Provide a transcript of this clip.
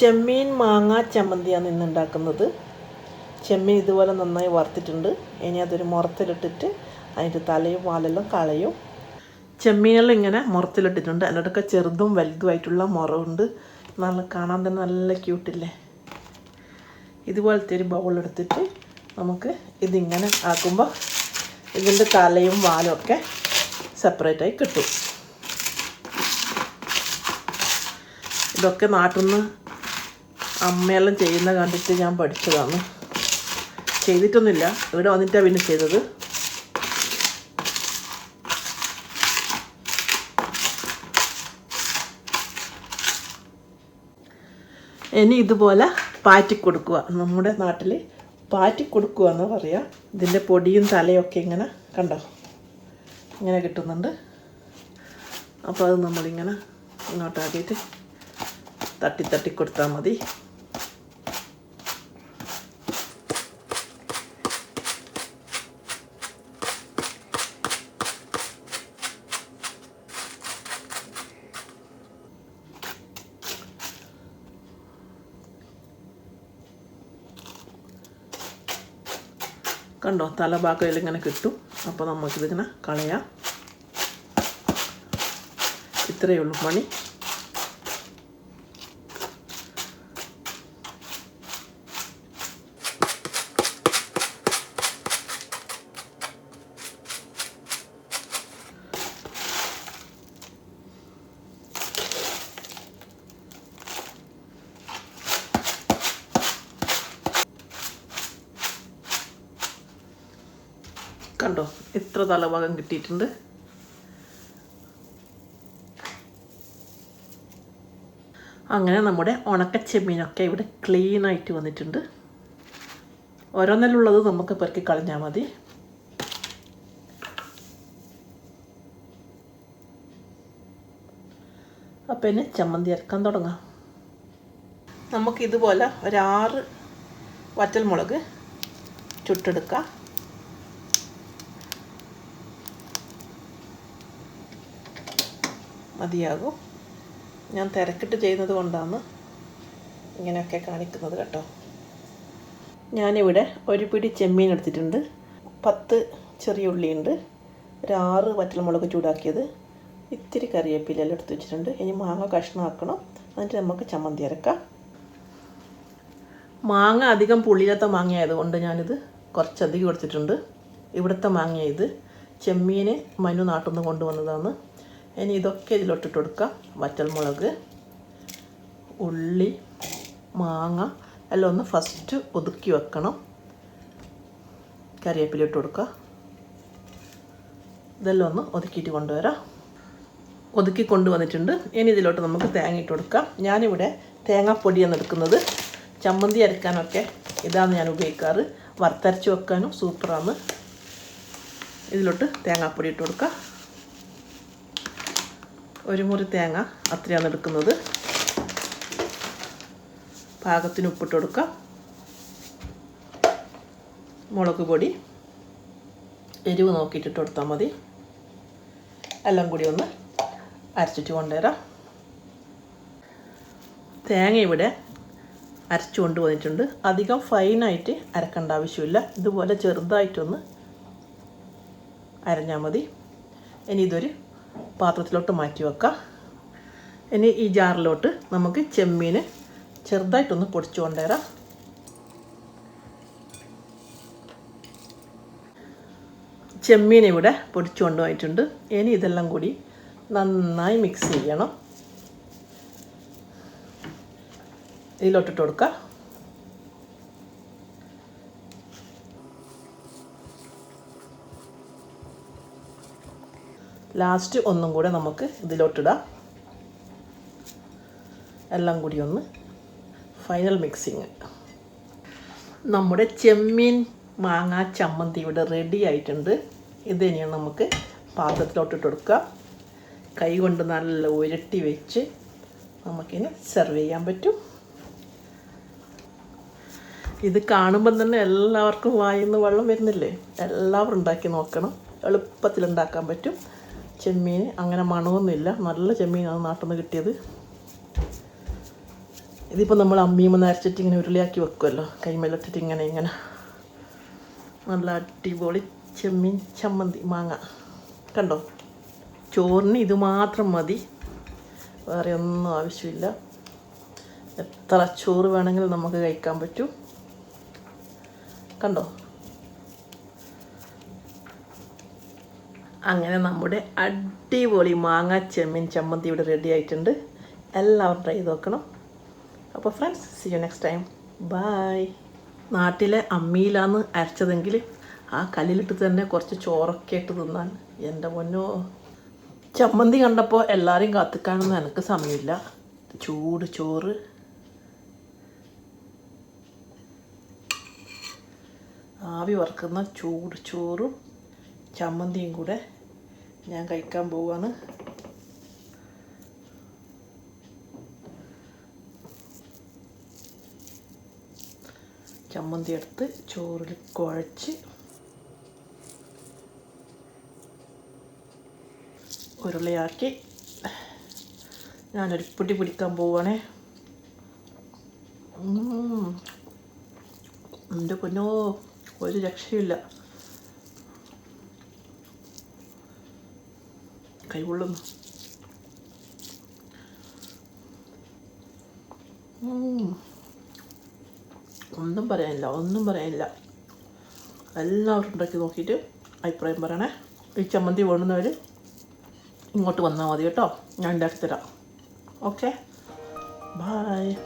ചെമ്മീൻ മാങ്ങ ചമ്മന്തിയാണ് ഇന്ന് ഉണ്ടാക്കുന്നത്. ചെമ്മീൻ ഇതുപോലെ നന്നായി വറുത്തിട്ടുണ്ട്. ഇനി അതൊരു മുറത്തിലിട്ടിട്ട് അതിന്റെ തലയും വാലെല്ലാം കളയും. ചെമ്മീനെല്ലാം ഇങ്ങനെ മുറത്തിലിട്ടിട്ടുണ്ട്. അതിനോടൊക്കെ ചെറുതും വലുതുമായിട്ടുള്ള മുറവുണ്ട്. നല്ല കാണാൻ തന്നെ നല്ല ക്യൂട്ടില്ലേ? ഇതുപോലത്തെ ഒരു ബൗളെടുത്തിട്ട് നമുക്ക് ഇതിങ്ങനെ ആക്കുമ്പോൾ ഇതിന്റെ തലയും വാലും ഒക്കെ സെപ്പറേറ്റായി കിട്ടും. ഇതൊക്കെ നാട്ടിൽ നിന്ന് അമ്മയെല്ലാം ചെയ്യുന്ന കണ്ടിട്ട് ഞാൻ പഠിച്ചതാണ്. ചെയ്തിട്ടൊന്നുമില്ല. ഇവിടെ വന്നിട്ടാണ് പിന്നെ ചെയ്തത്. ഇനി ഇതുപോലെ പാറ്റി കൊടുക്കുക. നമ്മുടെ നാട്ടിൽ പാറ്റി കൊടുക്കുക എന്ന് പറയുക ഇതിന്റെ പൊടിയും തലയൊക്കെ ഇങ്ങനെ കണ്ടോ? ഇങ്ങനെ കിട്ടുന്നുണ്ട്. അപ്പോൾ അത് നമ്മളിങ്ങനെ ഇങ്ങോട്ടാക്കിയിട്ട് തട്ടി തട്ടി കൊടുത്താൽ മതി. കണ്ടോ? തലഭാഗയിൽ ഇങ്ങനെ കിട്ടും. അപ്പോൾ നമുക്കിതിങ്ങനെ കളയാം. ഇത്രയേ ഉള്ളൂ പണി കണ്ടോ ഇത്ര തലഭാഗം കിട്ടിയിട്ടുണ്ട്? അങ്ങനെ നമ്മുടെ ഉണക്കച്ചെമ്മീനൊക്കെ ഇവിടെ ക്ലീൻ ആയിട്ട് വന്നിട്ടുണ്ട്. ഓരോന്നിലുള്ളത് നമുക്ക് പെറുക്കി കളഞ്ഞാൽ മതി. അപ്പം ഇനി ചമ്മന്തി അരക്കാൻ തുടങ്ങാം. നമുക്കിതുപോലെ ഒരാറ് വറ്റൽമുളക് ചുട്ടെടുക്കാം. മതിയാകും. ഞാൻ തിരക്കിട്ട് ചെയ്യുന്നത് കൊണ്ടാണ് ഇങ്ങനെയൊക്കെ കാണിക്കുന്നത് കേട്ടോ. ഞാനിവിടെ ഒരു പിടി ചെമ്മീൻ എടുത്തിട്ടുണ്ട്. പത്ത് ചെറിയ ഉള്ളിയുണ്ട്. ഒരു ആറ് വറ്റൽമുളക് ചൂടാക്കിയത്. ഇത്തിരി കറിവേപ്പിലെല്ലാം എടുത്ത് വെച്ചിട്ടുണ്ട്. ഇനി മാങ്ങ കഷ്ണമാക്കണം. എന്നിട്ട് നമുക്ക് ചമ്മന്തി അരക്കാം. മാങ്ങ അധികം പുളിയില്ലാത്ത മാങ്ങ ആയതുകൊണ്ട് ഞാനിത് കുറച്ചധികം എടുത്തിട്ടുണ്ട്. ഇവിടുത്തെ മാങ്ങ ഇത്. ചെമ്മീൻ മനു നാട്ടിൽ നിന്ന് കൊണ്ടുവന്നതാണ്. ഇനി ഇതൊക്കെ ഇതിലോട്ടിട്ട് കൊടുക്കുക വറ്റൽമുളക് ഉള്ളി മാങ്ങ എല്ലാം ഒന്ന് ഫസ്റ്റ് ഒതുക്കി വെക്കണം. കറിവേപ്പില ഇട്ട് കൊടുക്കുക ഇതെല്ലാം ഒന്ന് ഒതുക്കിയിട്ട് കൊണ്ടുവരാം. ഒതുക്കി കൊണ്ടുവന്നിട്ടുണ്ട്. ഇനി ഇതിലോട്ട് നമുക്ക് തേങ്ങ ഇട്ട് കൊടുക്കാം. ഞാനിവിടെ തേങ്ങാപ്പൊടിയാണ് എടുക്കുന്നത്. ചമ്മന്തി അരക്കാനൊക്കെ ഇതാണ് ഞാൻ ഉപയോഗിക്കാറ്. വറുത്തരച്ച് വെക്കാനും സൂപ്പറാണ് ഇതിലോട്ട് തേങ്ങാപ്പൊടി ഇട്ട് കൊടുക്കാം. ഒരു മുറി തേങ്ങ അത്രയാണ് എടുക്കുന്നത്. പാകത്തിന് ഉപ്പിട്ട് കൊടുക്കാം. മുളക് പൊടി എരിവ് നോക്കിയിട്ടിട്ട് കൊടുത്താൽ മതി. എല്ലാം കൂടി ഒന്ന് അരച്ചിട്ട് കൊണ്ടുവരാം. തേങ്ങ ഇവിടെ അരച്ചു കൊണ്ടുവന്നിട്ടുണ്ട് അധികം ഫൈനായിട്ട് അരക്കേണ്ട ആവശ്യമില്ല. ഇതുപോലെ ചെറുതായിട്ടൊന്ന് അരഞ്ഞാൽ മതി. ഇനി ഇതൊരു പാത്രത്തിലോട്ട് മാറ്റി വെക്കാം. ഇനി ഈ ജാറിലോട്ട് നമുക്ക് ചെമ്മീൻ ചെറുതായിട്ടൊന്ന് പൊടിച്ചു കൊണ്ടുവരാം. ചെമ്മീൻ ഇവിടെ പൊടിച്ചു കൊണ്ടുപോയിട്ടുണ്ട്. ഇനി ഇതെല്ലാം കൂടി നന്നായി മിക്സ് ചെയ്യണം. ഇതിലോട്ടിട്ട് കൊടുക്കാം. ലാസ്റ്റ് ഒന്നും കൂടെ നമുക്ക് ഇതിലോട്ടിടാം. എല്ലാം കൂടി ഒന്ന് ഫൈനൽ മിക്സിങ് നമ്മുടെ ചെമ്മീൻ മാങ്ങ ചമ്മന്തി ഇവിടെ റെഡി ആയിട്ടുണ്ട്. ഇത് തന്നെയാണ് നമുക്ക് പാത്രത്തിലോട്ടിട്ട് കൊടുക്കുക കൈ കൊണ്ട് നല്ല ഉരട്ടി വെച്ച് നമുക്കിനി സെർവ് ചെയ്യാൻ പറ്റും. ഇത് കാണുമ്പം തന്നെ എല്ലാവർക്കും വായിന്ന് വെള്ളം വരുന്നില്ലേ? എല്ലാവരും ഉണ്ടാക്കി നോക്കണം. എളുപ്പത്തിൽ ഉണ്ടാക്കാൻ പറ്റും. ചെമ്മീൻ. അങ്ങനെ മണമൊന്നുമില്ല. നല്ല ചെമ്മീനാണ് നാട്ടിൽ നിന്ന് കിട്ടിയത്. ഇതിപ്പോൾ നമ്മൾ അമ്മീമ നരച്ചിട്ട് ഇങ്ങനെ ഉരുളിയാക്കി വെക്കുമല്ലോ കൈമേലിട്ടിട്ട് ഇങ്ങനെ ഇങ്ങനെ. നല്ല അടിപൊളി ചെമ്മീൻ ചമ്മന്തി മാങ്ങ. കണ്ടോ? ചോറിന് ഇത് മാത്രം മതി. വേറെ ഒന്നും ആവശ്യമില്ല. എത്ര ചോറ് വേണമെങ്കിലും നമുക്ക് കഴിക്കാൻ പറ്റും. കണ്ടോ? അങ്ങനെ നമ്മുടെ അടിപൊളി മാങ്ങ ചെമ്മീൻ ചമ്മന്തി ഇവിടെ റെഡി ആയിട്ടുണ്ട്. എല്ലാവരും ട്രൈ നോക്കണം. അപ്പോൾ friends see you next time bye നാട്ടിലെ അമ്മിയിലാന്ന് അരച്ചതെങ്കിൽ ആ കല്ലിലിട്ട് തന്നെ കുറച്ച് ചോറൊക്കെ ഇട്ട് തിന്നാൻ. എന്റെ പൊന്നോ. ചമ്മന്തി കണ്ടപ്പോൾ എല്ലാവരെയും കാത്തിക്കാനൊന്നും എനിക്ക് സമയമില്ല. ചൂട് ചോറ്. ആവി വറക്കുന്ന ചൂട് ചോറും ചമ്മന്തിയും കൂടെ ഞാൻ കഴിക്കാൻ പോവാണ്. ചമ്മന്തി എടുത്ത് ചോറിൽ കുഴച്ച് ഉരുളയാക്കി ഞാനൊരു പിടി പിടിക്കാൻ പോവാണേ. എന്റെ പൊന്നോ ഒരു രക്ഷയില്ല കൈകൊള്ളുന്നു. ഒന്നും പറയാനില്ല ഒന്നും പറയാനില്ല. എല്ലാവരും ഉണ്ടാക്കി നോക്കിയിട്ട് അഭിപ്രായം പറയണേ. ഈ ചമ്മന്തി വേണ്ടുന്നവർ ഇങ്ങോട്ട് വന്നാൽ മതി കേട്ടോ. ഞാൻ ഉണ്ടാക്കി തരാം. ഓക്കെ? ബായ്